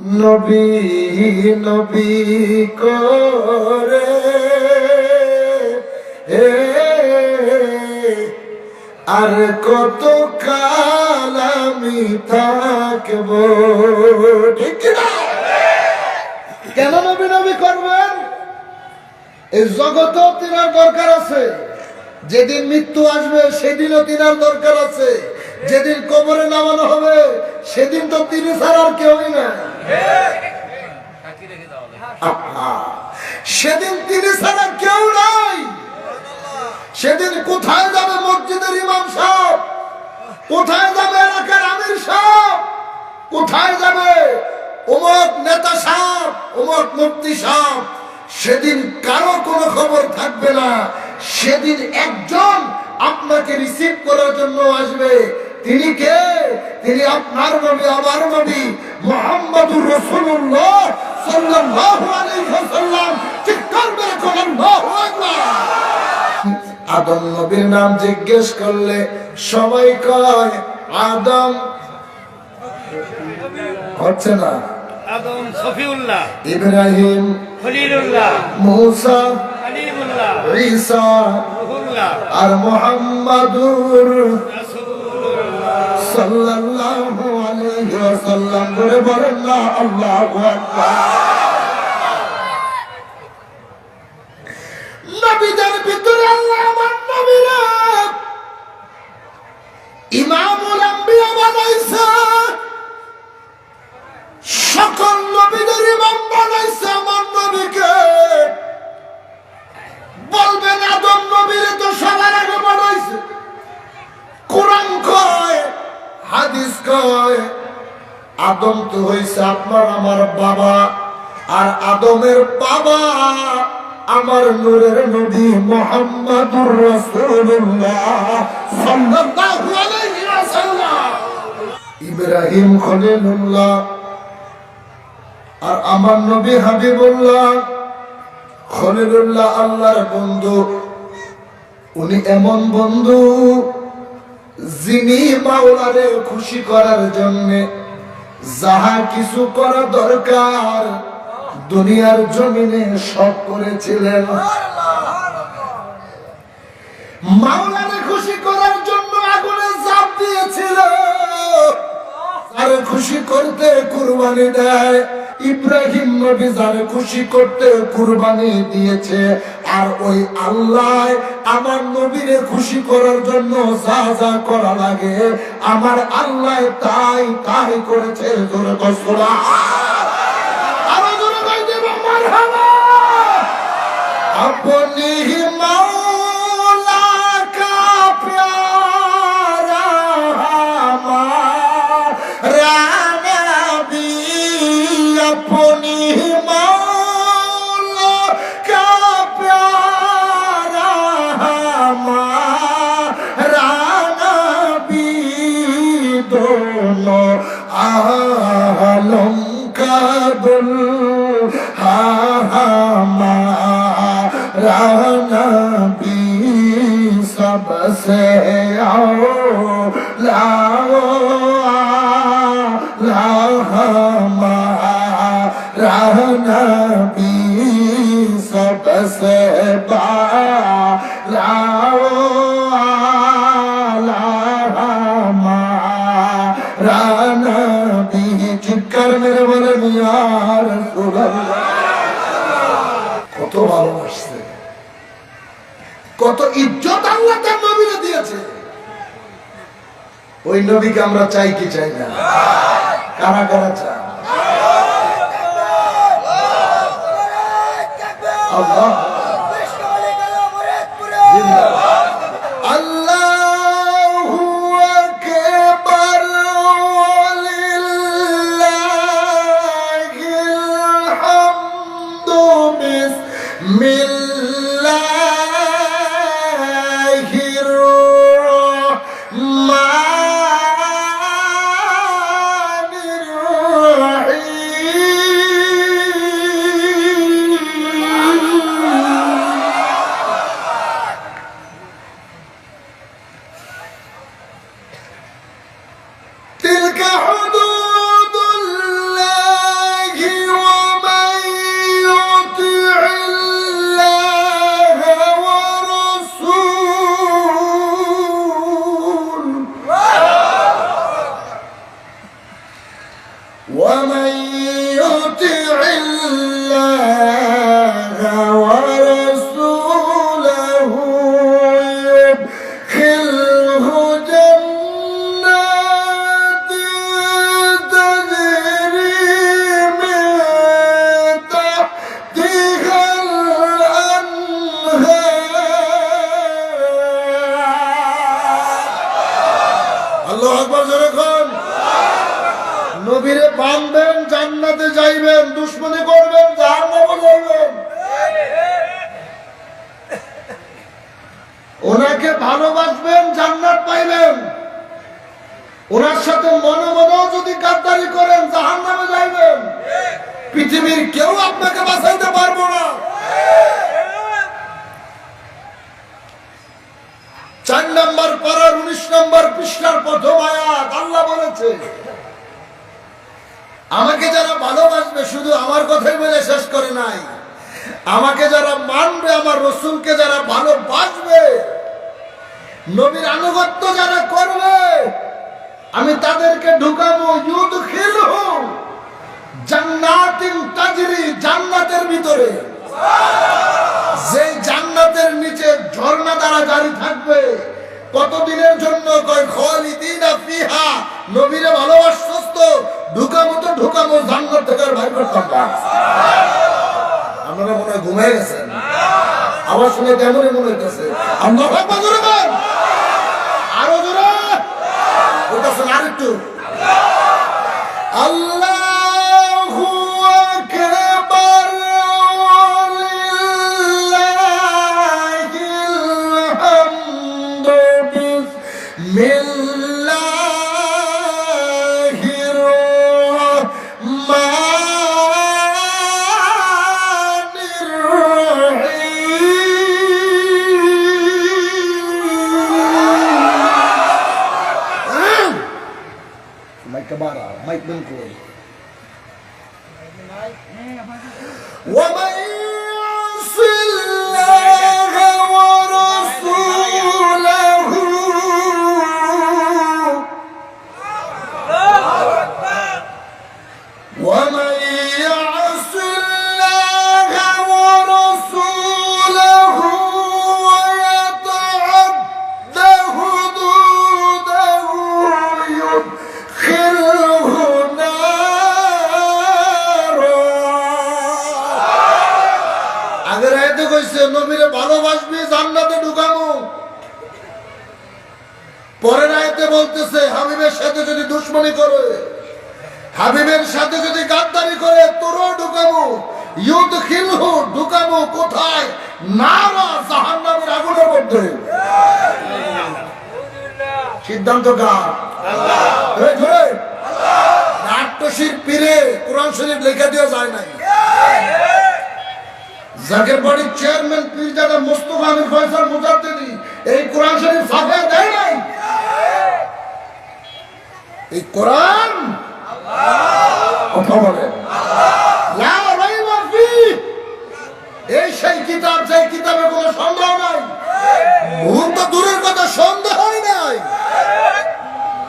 নবী নবী করে। আর কত কাল আমি থাকব, ঠিক কেন? নবী নবী করবেন? এই জগতেও তিনার দরকার আছে। যেদিন মৃত্যু আসবে, সেদিনও তিনার দরকার আছে। যেদিন কবরে নামানো হবে, সেদিন তো তিনি ছাড়া আর কেউই না সেদিন তিনি ছাড়া কেউ নাই। সেদিন কোথায় যাবে মসজিদের ইমাম সাহেব? কোথায় যাবে এলাকার আমির সাহেব? কোথায় যাবে অমুক নেতা সাহেব অমুক মুক্তি সাহেব? সেদিন কারও কোনো খবর থাকবে না। সেদিন একজন আপনাকে রিসিভ করার জন্য আসবে। তিনি কে? তিনি আপনার নবী, আমার নবী। মোহাম্মদুর রাসূলুল্লাহ সাল্লাল্লাহু আলাইহি ওয়াসাল্লাম চিৎকার আল্লাহু আকবার! আদম নবীর নাম জিজ্ঞেস করলে সবাই কয় আদম। হচ্ছে না। আদম সফিউল্লাহ ইব্রাহিম খলিলুল্লাহ মুসা কালিমুল্লাহ ঈসা রুহুল্লাহ আর মোহাম্মদুর রাসূলুল্লাহ। সাল্লাল্লাহু ওয়াসাল্লাম করে বলেন, না, আল্লাহু নবীদের ভিতরে আল্লাহ আমার নবীরা। ইমামুল সকল নবীদের ইমাম বানাইছে আমার নবীকে। বলবেন, আদম নবীরে তো সবার আগে বানাইছে। কোরআন কয়, হাদিস কয় আদম তো হইছে আপনার আমার বাবা, আর আদমের বাবা আমার নূরের নবী মোহাম্মদুর রাসূলুল্লাহ সাল্লাল্লাহু আলাইহি ইব্রাহিম খলিলুল্লাহ আর আমার নবী হাবিবুল্লাহ খলিলুল্লাহ আল্লাহর বন্ধু। উনি এমন বন্ধু যিনি মাওলারে খুশি করার জন্য যাহা কিছু করা দরকার, দুনিয়ার জমিনে সব করেছিলেন। মাওলারে খুশি করার জন্য আগুনে জাপ দিয়েছিল আর খুশি করতে কুরবানি দেয়। ইব্রাহিম নবী যার খুশি করতে কুরবানি দিয়েছে, আর ওই আল্লাহ আমার নবীরে খুশি করার জন্য যা যা করা লাগে, আমার আল্লাহ তাই তাই করেছে। জোরে কসরা আরও জোরে কই দেব মারহাবা। আপনি نبی سب سے او لاؤ لاؤ ہمارا نبی سب سے با لاؤ চিৎকার মেরে বলে মিয়ার কত ভালোবাসছে কত ইজ্জত আল্লাহ তার নবীরে দিয়েছে। ওই নবীকে আমরা চাই কি চাই না? কারা কারা চাই আল্লাহ। জিন্দাবাদ। আল্লাহ আকবর যখন নবীরে বাঁধবেন জান্নাতে যাইবেন, দুশ্মনী করবেন, জাহান্নামে যাইবেন। ওনাকে ভালোবাসবেন, জান্নাত পাইবেন। ওনার সাথে মনে মনেও যদি গাদ্দারি করেন, জাহান্নামে যাইবেন। পৃথিবীর কেউ আপনাকে বাঁচাইতে পারব না। নম্বর পৃষ্ঠার প্রথম আয়াত, আল্লাহ বলেছে, আমাকে যারা ভালোবাসবে, শুধু আমার কথাই বলে শেষ করে নাই। আমাকে যারা মানবে, আমার রসুলকে যারা ভালোবাসবে, নবীর আনুগত্য যারা করবে, আমি তাদেরকে ঢুকাবো ইউদ খিলহু জান্নাতিন জান্নাতের ভিতরে। যে জান্নাতের নিচে ঝর্ণা দ্বারা জারি থাকবে কতদিনের জন্য কয়, খালিদিনা ঢুকামো তো ঢুকামো, জান্নাত থেকে আর আপনারা মনে হয় ঘুমিয়ে গেছেন। আবার শুনে কেমনই মনে হইতেছে। জোরে। বলতেছেন আরেকটু। জান্নাতে ঢুকামু। পরের আয়াতে বলতেছে, হাবিবের সাথে যদি দুশ্মনী করে, হাবিবের সাথে যদি গাদ্দারি করে, তোরও ঢুকাবো কোরআন শরীফ লেখা দেওয়া যায় নাই। জাকের বাড়ির চেয়ারম্যান পীরজাদা মোস্তফা আমির ফয়সাল মুজাদ্দিদি, এই কোরআন শরীফ ছাপিয়ে দেয় নাই? এই কোরআন? কথা বলেন। এই সেই কিতাব যে কিতাবে কোনো সন্দেহ নাই। ভুল তো দূরের কথা সন্দেহই নাই